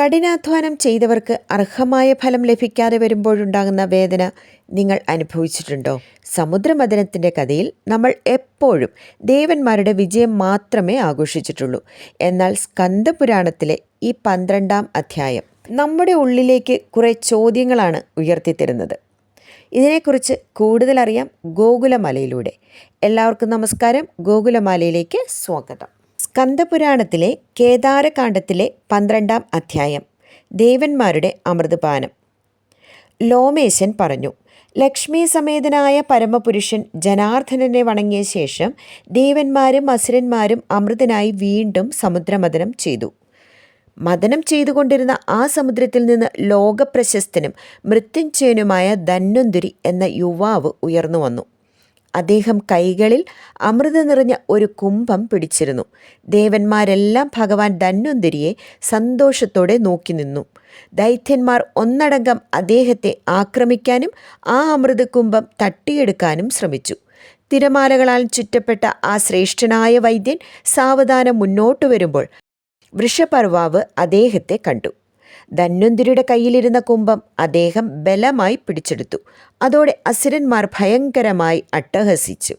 കഠിനാധ്വാനം ചെയ്തവർക്ക് അർഹമായ ഫലം ലഭിക്കാതെ വരുമ്പോഴുണ്ടാകുന്ന വേദന നിങ്ങൾ അനുഭവിച്ചിട്ടുണ്ടോ? സമുദ്രമഥനത്തിന്റെ കഥയിൽ നമ്മൾ എപ്പോഴും ദേവന്മാരുടെ വിജയം മാത്രമേ ആഘോഷിച്ചിട്ടുള്ളൂ. എന്നാൽ സ്കന്ദപുരാണത്തിലെ ഈ പന്ത്രണ്ടാം അധ്യായം നമ്മുടെ ഉള്ളിലേക്ക് കുറേ ചോദ്യങ്ങളാണ് ഉയർത്തിത്തരുന്നത്. ഇതിനെക്കുറിച്ച് കൂടുതലറിയാം ഗോകുലമലയിലൂടെ. എല്ലാവർക്കും നമസ്കാരം. ഗോകുലമാലയിലേക്ക് സ്വാഗതം. സ്കന്ദപുരാണത്തിലെ കേദാരകാണ്ഡത്തിലെ പന്ത്രണ്ടാം അധ്യായം ദേവന്മാരുടെ അമൃതപാനം. ലോമേശൻ പറഞ്ഞു ലക്ഷ്മി സമേതനായ പരമപുരുഷൻ ജനാർദ്ദനനെ വണങ്ങിയ ശേഷം ദേവന്മാരും അസുരന്മാരും അമൃതനായി വീണ്ടും സമുദ്രമദനം ചെയ്തു. മദനം ചെയ്തുകൊണ്ടിരുന്ന ആ സമുദ്രത്തിൽ നിന്ന് ലോകപ്രശസ്തനും മൃത്യുഞ്ജയനുമായ ധന്വന്തുരി എന്ന യുവാവ് ഉയർന്നു വന്നു. അദ്ദേഹം കൈകളിൽ അമൃത നിറഞ്ഞ ഒരു കുംഭം പിടിച്ചിരുന്നു. ദേവന്മാരെല്ലാം ഭഗവാൻ ധന്വന്തിരിയെ സന്തോഷത്തോടെ നോക്കി നിന്നു. ദൈത്യന്മാർ ഒന്നടങ്കം അദ്ദേഹത്തെ ആക്രമിക്കാനും ആ അമൃതകുംഭം തട്ടിയെടുക്കാനും ശ്രമിച്ചു. തിരമാലകളാൽ ചുറ്റപ്പെട്ട ആ ശ്രേഷ്ഠനായ വൈദ്യൻ സാവധാനം മുന്നോട്ടു വരുമ്പോൾ വൃഷപർവാവ് അദ്ദേഹത്തെ കണ്ടു. ധന്വന്തിരിയുടെ കയ്യിലിരുന്ന കുംഭം അദ്ദേഹം ബലമായി പിടിച്ചെടുത്തു. അതോടെ അസുരന്മാർ ഭയങ്കരമായി അട്ടഹസിച്ചു.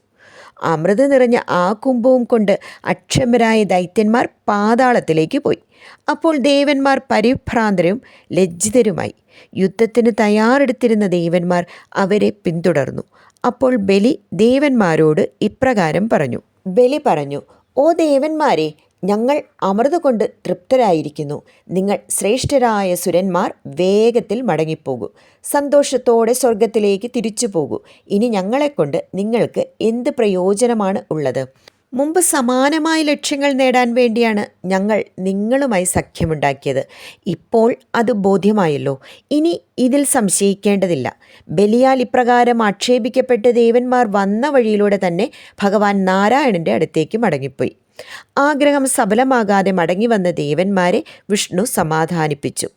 അമൃത നിറഞ്ഞ ആ കുംഭവും കൊണ്ട് അക്ഷമരായ ദൈത്യന്മാർ പാതാളത്തിലേക്ക് പോയി. അപ്പോൾ ദേവന്മാർ പരിഭ്രാന്തരും ലജ്ജിതരുമായി. യുദ്ധത്തിന് തയ്യാറെടുത്തിരുന്ന ദേവന്മാർ അവരെ പിന്തുടർന്നു. അപ്പോൾ ബലി ദേവന്മാരോട് ഇപ്രകാരം പറഞ്ഞു. ബലി പറഞ്ഞു ഓ ദേവന്മാരെ ഞങ്ങൾ അമൃത കൊണ്ട് തൃപ്തരായിരിക്കുന്നു. നിങ്ങൾ ശ്രേഷ്ഠരായ സുരന്മാർ വേഗത്തിൽ മടങ്ങിപ്പോകൂ. സന്തോഷത്തോടെ സ്വർഗത്തിലേക്ക് തിരിച്ചു പോകൂ ഇനി ഞങ്ങളെക്കൊണ്ട് നിങ്ങൾക്ക് എന്ത് പ്രയോജനമാണ് ഉള്ളത്? മുമ്പ് സമാനമായ ലക്ഷ്യങ്ങൾ നേടാൻ വേണ്ടിയാണ് ഞങ്ങൾ നിങ്ങളുമായി സഖ്യമുണ്ടാക്കിയത്. ഇപ്പോൾ അത് ബോധ്യമായല്ലോ. ഇനി ഇതിൽ സംശയിക്കേണ്ടതില്ല. ബലിയാൽ ഇപ്രകാരം ആക്ഷേപിക്കപ്പെട്ട് ദേവന്മാർ വന്ന വഴിയിലൂടെ തന്നെ ഭഗവാൻ നാരായണന്റെ അടുത്തേക്ക് മടങ്ങിപ്പോയി. ആഗ്രഹം സഫലമാകാതെ മടങ്ങി വന്ന ദേവന്മാരെ വിഷ്ണു സമാധാനിപ്പിച്ചു.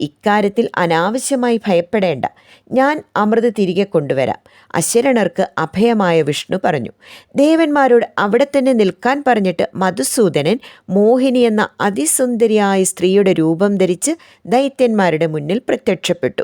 ഇക്കാര്യത്തിൽ അനാവശ്യമായി ഭയപ്പെടേണ്ട. ഞാൻ അമൃത് തിരികെ കൊണ്ടുവരാം. അശരണർക്ക് അഭയമായ വിഷ്ണു പറഞ്ഞു. ദേവന്മാരോട് അവിടെ തന്നെ നിൽക്കാൻ പറഞ്ഞിട്ട് മധുസൂദനൻ മോഹിനി എന്ന അതിസുന്ദരിയായ സ്ത്രീയുടെ രൂപം ധരിച്ച് ദൈത്യന്മാരുടെ മുന്നിൽ പ്രത്യക്ഷപ്പെട്ടു.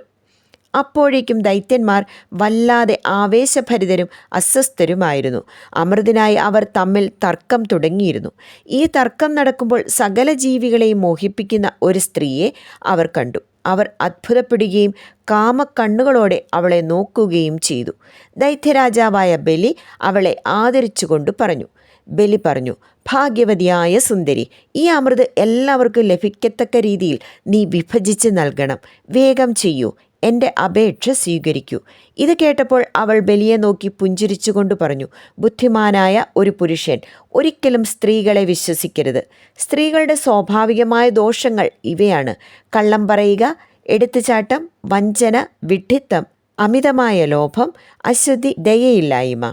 അപ്പോഴേക്കും ദൈത്യന്മാർ വല്ലാതെ ആവേശഭരിതരും അസ്വസ്ഥരുമായിരുന്നു. അമൃതിനായി അവർ തമ്മിൽ തർക്കം തുടങ്ങിയിരുന്നു. ഈ തർക്കം നടക്കുമ്പോൾ സകല ജീവികളെയും മോഹിപ്പിക്കുന്ന ഒരു സ്ത്രീയെ അവർ കണ്ടു. അവർ അത്ഭുതപ്പെടുകയും കാമക്കണ്ണുകളോടെ അവളെ നോക്കുകയും ചെയ്തു. ദൈത്യരാജാവായ ബലി അവളെ ആദരിച്ചുകൊണ്ട് പറഞ്ഞു. ബലി പറഞ്ഞു ഭാഗ്യവതിയായ സുന്ദരി ഈ അമൃത് എല്ലാവർക്കും ലഭിക്കത്തക്ക രീതിയിൽ നീ വിഭജിച്ച് നൽകണം. വേഗം ചെയ്യൂ. എന്റെ അപേക്ഷ സ്വീകരിക്കൂ. ഇത് കേട്ടപ്പോൾ അവൾ ബലിയെ നോക്കി പുഞ്ചിരിച്ചുകൊണ്ട് പറഞ്ഞു ബുദ്ധിമാനായ ഒരു പുരുഷൻ ഒരിക്കലും സ്ത്രീകളെ വിശ്വസിക്കരുത്. സ്ത്രീകളുടെ സ്വാഭാവികമായ ദോഷങ്ങൾ ഇവയാണ്. കള്ളം പറയുക എടുത്തുചാട്ടം വഞ്ചന വിഡ്ഢിത്തം അമിതമായ ലോഭം അശ്വതി ദയയില്ലായ്മ.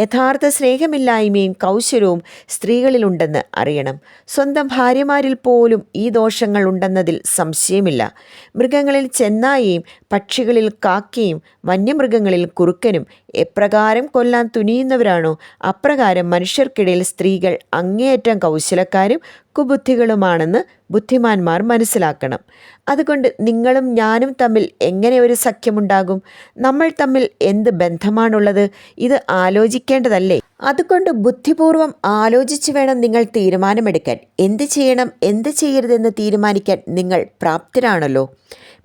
യഥാർത്ഥ സ്നേഹമില്ലായ്മയും കൗശലവും സ്ത്രീകളിലുണ്ടെന്ന് അറിയണം. സ്വന്തം ഭാര്യമാരിൽ പോലും ഈ ദോഷങ്ങൾ ഉണ്ടെന്നതിൽ സംശയമില്ല. മൃഗങ്ങളിൽ ചെന്നായയും പക്ഷികളിൽ കാക്കയും വന്യമൃഗങ്ങളിൽ കുറുക്കനും എപ്രകാരം കൊല്ലാൻ തുനിയുന്നവരാണോ? അപ്രകാരം മനുഷ്യർക്കിടയിൽ സ്ത്രീകൾ അങ്ങേയറ്റം കൗശലക്കാരും കുബുദ്ധികളുമാണെന്ന് ബുദ്ധിമാന്മാർ മനസ്സിലാക്കണം. അതുകൊണ്ട് നിങ്ങളും ഞാനും തമ്മിൽ എങ്ങനെ ഒരു സഖ്യമുണ്ടാകും? നമ്മൾ തമ്മിൽ എന്ത് ബന്ധമാണുള്ളത്? ഇത് ആലോചിക്കേണ്ടതല്ലേ? അതുകൊണ്ട് ബുദ്ധിപൂർവം ആലോചിച്ച് വേണം നിങ്ങൾ തീരുമാനമെടുക്കാൻ. എന്ത് ചെയ്യണം എന്ത് ചെയ്യരുതെന്ന് തീരുമാനിക്കാൻ നിങ്ങൾ പ്രാപ്തരാണല്ലോ.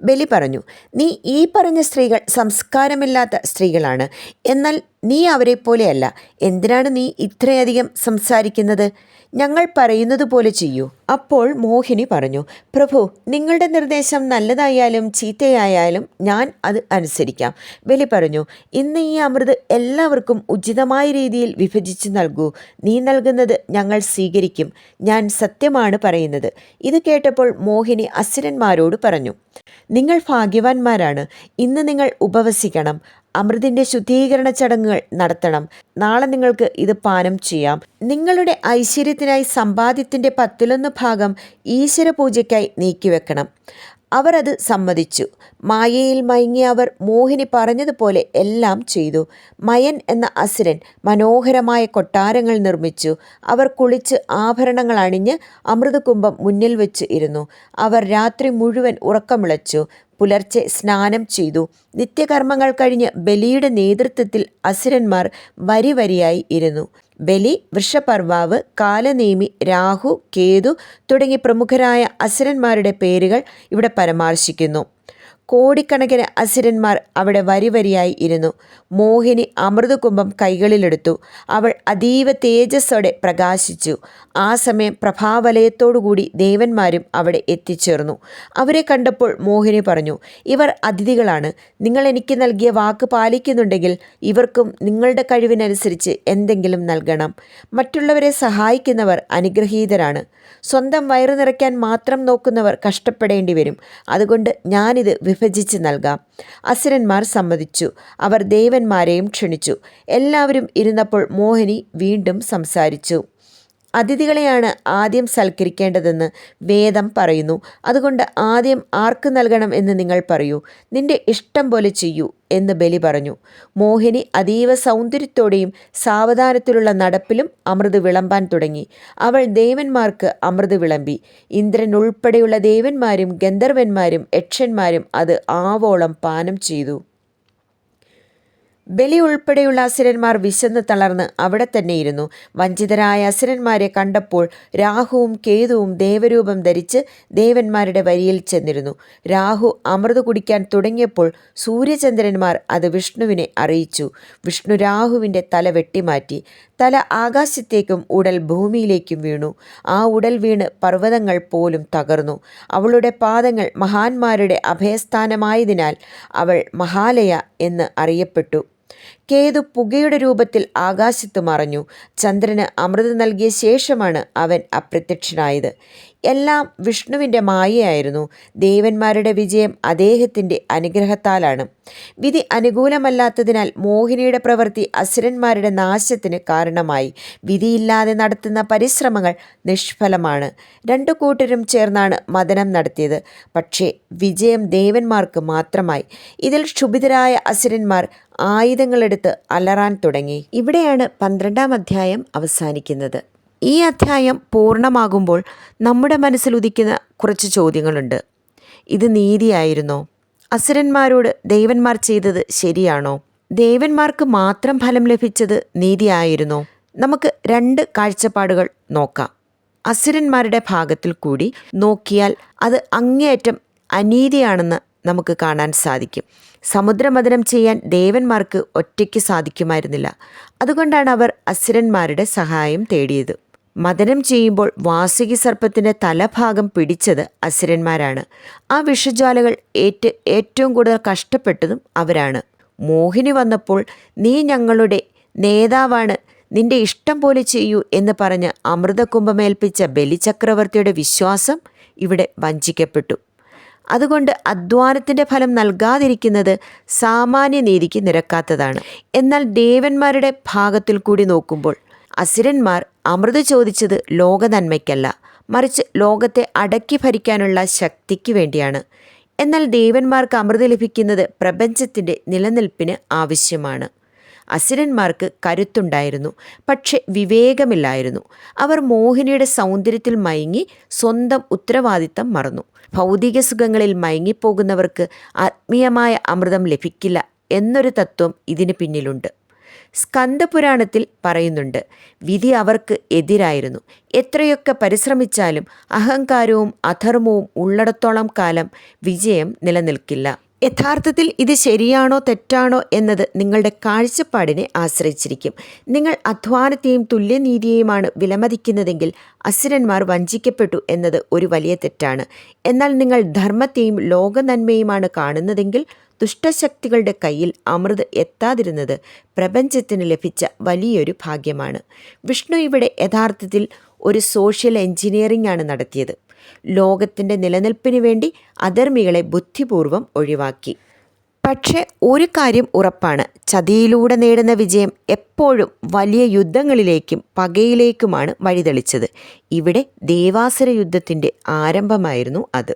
ബലി പറഞ്ഞു നീ ഈ പറഞ്ഞ സ്ത്രീകൾ സംസ്കാരമില്ലാത്ത സ്ത്രീകളാണ്. എന്നാൽ നീ അവരെ പോലെയല്ല എന്തിനാണ് നീ ഇത്രയധികം സംസാരിക്കുന്നത്? ഞങ്ങൾ പറയുന്നത് പോലെ ചെയ്യൂ. അപ്പോൾ മോഹിനി പറഞ്ഞു പ്രഭു നിങ്ങളുടെ നിർദ്ദേശം നല്ലതായാലും ചീത്തയായാലും ഞാൻ അത് അനുസരിക്കാം. ബലി പറഞ്ഞു ഇന്ന് ഈ അമൃത് എല്ലാവർക്കും ഉചിതമായ രീതിയിൽ വിഭജിച്ച് നൽകൂ. നീ നൽകുന്നത് ഞങ്ങൾ സ്വീകരിക്കും. ഞാൻ സത്യമാണ് പറയുന്നത്. ഇത് കേട്ടപ്പോൾ മോഹിനി അസുരന്മാരോട് പറഞ്ഞു നിങ്ങൾ ഭാഗ്യവാന്മാരാണ്. ഇന്ന് നിങ്ങൾ ഉപവസിക്കണം. അമൃതിന്റെ ശുദ്ധീകരണ ചടങ്ങുകൾ നടത്തണം. നാളെ നിങ്ങൾക്ക് ഇത് പാനം ചെയ്യാം. നിങ്ങളുടെ ഐശ്വര്യത്തിനായി സമ്പാദ്യത്തിന്റെ പത്തിലൊന്ന് ഭാഗം ഈശ്വര പൂജയ്ക്കായി നീക്കിവെക്കണം. അവർ അത് സമ്മതിച്ചു. മായയിൽ മയങ്ങിയ അവർ മോഹിനി പറഞ്ഞതുപോലെ എല്ലാം ചെയ്തു. മയൻ എന്ന അസുരൻ മനോഹരമായ കൊട്ടാരങ്ങൾ നിർമ്മിച്ചു. അവർ കുളിച്ച് ആഭരണങ്ങൾ അണിഞ്ഞ് അമൃതകുംഭം മുന്നിൽ വെച്ച് ഇരുന്നു. അവർ രാത്രി മുഴുവൻ ഉറക്കമിളച്ചു. പുലർച്ചെ സ്നാനം ചെയ്തു. നിത്യകർമ്മങ്ങൾ കഴിഞ്ഞ് ബലിയുടെ നേതൃത്വത്തിൽ അസുരന്മാർ വരി വരിയായി ഇരുന്നു. ബലി വൃഷപർവാവ് കാലനേമി രാഹു കേതു തുടങ്ങി പ്രമുഖരായ അസുരന്മാരുടെ പേരുകൾ ഇവിടെ പരാമർശിക്കുന്നു. കോടിക്കണക്കിന് അസുരന്മാർ അവിടെ വരിവരിയായി ഇരുന്നു. മോഹിനി അമൃതകുംഭം കൈകളിലെടുത്തു. അവൾ അതീവ തേജസ്സോടെ പ്രകാശിച്ചു. ആ സമയം പ്രഭാവലയത്തോടുകൂടി ദേവന്മാരും അവിടെ എത്തിച്ചേർന്നു. അവരെ കണ്ടപ്പോൾ മോഹിനി പറഞ്ഞു ഇവർ അതിഥികളാണ്. നിങ്ങൾ എനിക്ക് നൽകിയ വാക്ക് പാലിക്കുന്നുണ്ടെങ്കിൽ ഇവർക്കും നിങ്ങളുടെ കഴിവിനനുസരിച്ച് എന്തെങ്കിലും നൽകണം. മറ്റുള്ളവരെ സഹായിക്കുന്നവർ അനുഗ്രഹീതരാണ്. സ്വന്തം വയറു നിറയ്ക്കാൻ മാത്രം നോക്കുന്നവർ കഷ്ടപ്പെടേണ്ടി വരും അതുകൊണ്ട് ഞാനിത് വിഭജിച്ച് നൽകാം. അസുരന്മാർ സമ്മതിച്ചു. അവർ ദേവന്മാരെയും ക്ഷണിച്ചു. എല്ലാവരും ഇരുന്നപ്പോൾ മോഹിനി വീണ്ടും സംസാരിച്ചു. അതിഥികളെയാണ് ആദ്യം സൽക്കരിക്കേണ്ടതെന്ന് വേദം പറയുന്നു. അതുകൊണ്ട് ആദ്യം ആർക്ക് നൽകണം എന്ന് നിങ്ങൾ പറയൂ. നിന്റെ ഇഷ്ടം പോലെ ചെയ്യൂ എന്ന് ബലി പറഞ്ഞു. മോഹിനി അതീവ സൗന്ദര്യത്തോടെയും സാവധാനത്തിലുള്ള നടപ്പിലും അമൃത് വിളമ്പാൻ തുടങ്ങി. അവൾ ദേവന്മാർക്ക് അമൃത് വിളമ്പി. ഇന്ദ്രൻ ഉൾപ്പെടെയുള്ള ദേവന്മാരും ഗന്ധർവന്മാരും യക്ഷന്മാരും അത് ആവോളം പാനം ചെയ്തു. ബലി ഉൾപ്പെടെയുള്ള അസുരന്മാർ വിശന്ന് തളർന്ന് അവിടെ തന്നെയിരുന്നു. വഞ്ചിതരായ അസുരന്മാരെ കണ്ടപ്പോൾ രാഹുവും കേതുവും ദേവരൂപം ധരിച്ച് ദേവന്മാരുടെ വരിയിൽ ചെന്നിരുന്നു. രാഹു അമൃത് കുടിക്കാൻ തുടങ്ങിയപ്പോൾ സൂര്യചന്ദ്രന്മാർ അത് വിഷ്ണുവിനെ അറിയിച്ചു. വിഷ്ണു രാഹുവിന്റെ തല വെട്ടിമാറ്റി. തല ആകാശത്തേക്കും ഉടൽ ഭൂമിയിലേക്കും വീണു. ആ ഉടൽ വീണ് പർവതങ്ങൾ പോലും തകർന്നു. അവളുടെ പാദങ്ങൾ മഹാന്മാരുടെ അഭയസ്ഥാനമായതിനാൽ അവൾ മഹാലയ എന്ന് അറിയപ്പെട്ടു. കേതു പുകയുടെ രൂപത്തിൽ ആകാശത്ത് മറഞ്ഞു. ചന്ദ്രന് അമൃത് നൽകിയ ശേഷമാണ് അവൻ അപ്രത്യക്ഷനായത്. എല്ലാം വിഷ്ണുവിന്റെ മായയായിരുന്നു. ദേവന്മാരുടെ വിജയം അദ്ദേഹത്തിന്റെ അനുഗ്രഹത്താലാണ്. വിധി അനുകൂലമല്ലാത്തതിനാൽ മോഹിനിയുടെ പ്രവൃത്തി അസുരന്മാരുടെ നാശത്തിന് കാരണമായി. വിധിയില്ലാതെ നടത്തുന്ന പരിശ്രമങ്ങൾ നിഷ്ഫലമാണ്. രണ്ടു കൂട്ടരും ചേർന്നാണ് മദനം നടത്തിയത്. പക്ഷേ വിജയം ദേവന്മാർക്ക് മാത്രമായി. ഇതിൽ ക്ഷുഭിതരായ അസുരന്മാർ ആയുധങ്ങളെടുത്ത് അലറാൻ തുടങ്ങി. ഇവിടെയാണ് പന്ത്രണ്ടാം അധ്യായം അവസാനിക്കുന്നത്. ഈ അധ്യായം പൂർണമാകുമ്പോൾ നമ്മുടെ മനസ്സിൽ ഉദിക്കുന്ന കുറച്ച് ചോദ്യങ്ങളുണ്ട്. ഇത് നീതിയായിരുന്നോ? അസുരന്മാരോട് ദേവന്മാർ ചെയ്തത് ശരിയാണോ? ദേവന്മാർക്ക് മാത്രം ഫലം ലഭിച്ചത് നീതിയായിരുന്നോ? നമുക്ക് രണ്ട് കാഴ്ചപ്പാടുകൾ നോക്കാം. അസുരന്മാരുടെ ഭാഗത്തിൽ കൂടി നോക്കിയാൽ അത് അങ്ങേയറ്റം അനീതിയാണെന്ന് നമുക്ക് കാണാൻ സാധിക്കും. സമുദ്രമഥനം ചെയ്യാൻ ദേവന്മാർക്ക് ഒറ്റയ്ക്ക് സാധിക്കുമായിരുന്നില്ല. അതുകൊണ്ടാണ് അവർ അസുരന്മാരുടെ സഹായം തേടിയത്. മഥനം ചെയ്യുമ്പോൾ വാസുകി സർപ്പത്തിന്റെ തലഭാഗം പിടിച്ചത് അസുരന്മാരാണ്. ആ വിഷജ്വാലകൾ ഏറ്റ് ഏറ്റവും കൂടുതൽ കഷ്ടപ്പെട്ടതും അവരാണ്. മോഹിനി വന്നപ്പോൾ നീ ഞങ്ങളുടെ നേതാവാണ്. നിന്റെ ഇഷ്ടം പോലെ ചെയ്യൂ എന്ന് പറഞ്ഞ് അമൃതകുംഭമേൽപ്പിച്ച ബലിചക്രവർത്തിയുടെ വിശ്വാസം ഇവിടെ വഞ്ചിക്കപ്പെട്ടു. അതുകൊണ്ട് അധ്വാനത്തിന്റെ ഫലം നൽകാതിരിക്കുന്നത് സാമാന്യ നീതിക്ക് നിരക്കാത്തതാണ്. എന്നാൽ ദേവന്മാരുടെ ഭാഗത്തിൽ കൂടി നോക്കുമ്പോൾ അസുരന്മാർ അമൃത് ചോദിച്ചത് ലോകനന്മയ്ക്കല്ല മറിച്ച് ലോകത്തെ അടക്കി ഭരിക്കാനുള്ള ശക്തിക്ക് വേണ്ടിയാണ്. എന്നാൽ ദേവന്മാർക്ക് അമൃത് ലഭിക്കുന്നത് പ്രപഞ്ചത്തിന്റെ നിലനിൽപ്പിന് ആവശ്യമാണ്. അസുരന്മാർക്ക് കരുത്തുണ്ടായിരുന്നു. പക്ഷെ വിവേകമില്ലായിരുന്നു. അവർ മോഹിനിയുടെ സൗന്ദര്യത്തിൽ മയങ്ങി സ്വന്തം ഉത്തരവാദിത്തം മറന്നു. ഭൗതിക സുഖങ്ങളിൽ മയങ്ങിപ്പോകുന്നവർക്ക് ആത്മീയമായ അമൃതം ലഭിക്കില്ല എന്നൊരു തത്വം ഇതിന് പിന്നിലുണ്ട്. സ്കന്ദപുരാണത്തിൽ പറയുന്നുണ്ട് വിധി അവർക്ക് എതിരായിരുന്നു. എത്രയൊക്കെ പരിശ്രമിച്ചാലും അഹങ്കാരവും അധർമ്മവും ഉള്ളിടത്തോളം കാലം വിജയം നിലനിൽക്കില്ല. യഥാർത്ഥത്തിൽ ഇത് ശരിയാണോ തെറ്റാണോ എന്നത് നിങ്ങളുടെ കാഴ്ചപ്പാടിനെ ആശ്രയിച്ചിരിക്കും. നിങ്ങൾ അധ്വാനത്തെയും തുല്യനീതിയെയുമാണ് വിലമതിക്കുന്നതെങ്കിൽ അസുരന്മാർ വഞ്ചിക്കപ്പെട്ടു എന്നത് ഒരു വലിയ തെറ്റാണ്. എന്നാൽ നിങ്ങൾ ധർമ്മത്തെയും ലോകനന്മയുമാണ് കാണുന്നതെങ്കിൽ ദുഷ്ടശക്തികളുടെ കയ്യിൽ അമൃത് എത്താതിരുന്നത് പ്രപഞ്ചത്തിന് ലഭിച്ച വലിയൊരു ഭാഗ്യമാണ്. വിഷ്ണു ഇവിടെ യഥാർത്ഥത്തിൽ ഒരു സോഷ്യൽ എഞ്ചിനീയറിംഗ് ആണ് നടത്തിയത്. ലോകത്തിന്റെ നിലനിൽപ്പിന് വേണ്ടി അധർമ്മികളെ ബുദ്ധിപൂർവം ഒഴിവാക്കി. പക്ഷേ ഒരു കാര്യം ഉറപ്പാണ്. ചതിയിലൂടെ നേടുന്ന വിജയം എപ്പോഴും വലിയ യുദ്ധങ്ങളിലേക്കും പകയിലേക്കുമാണ് വഴിതെളിച്ചത്. ഇവിടെ ദേവാസുര യുദ്ധത്തിന്റെ ആരംഭമായിരുന്നു അത്.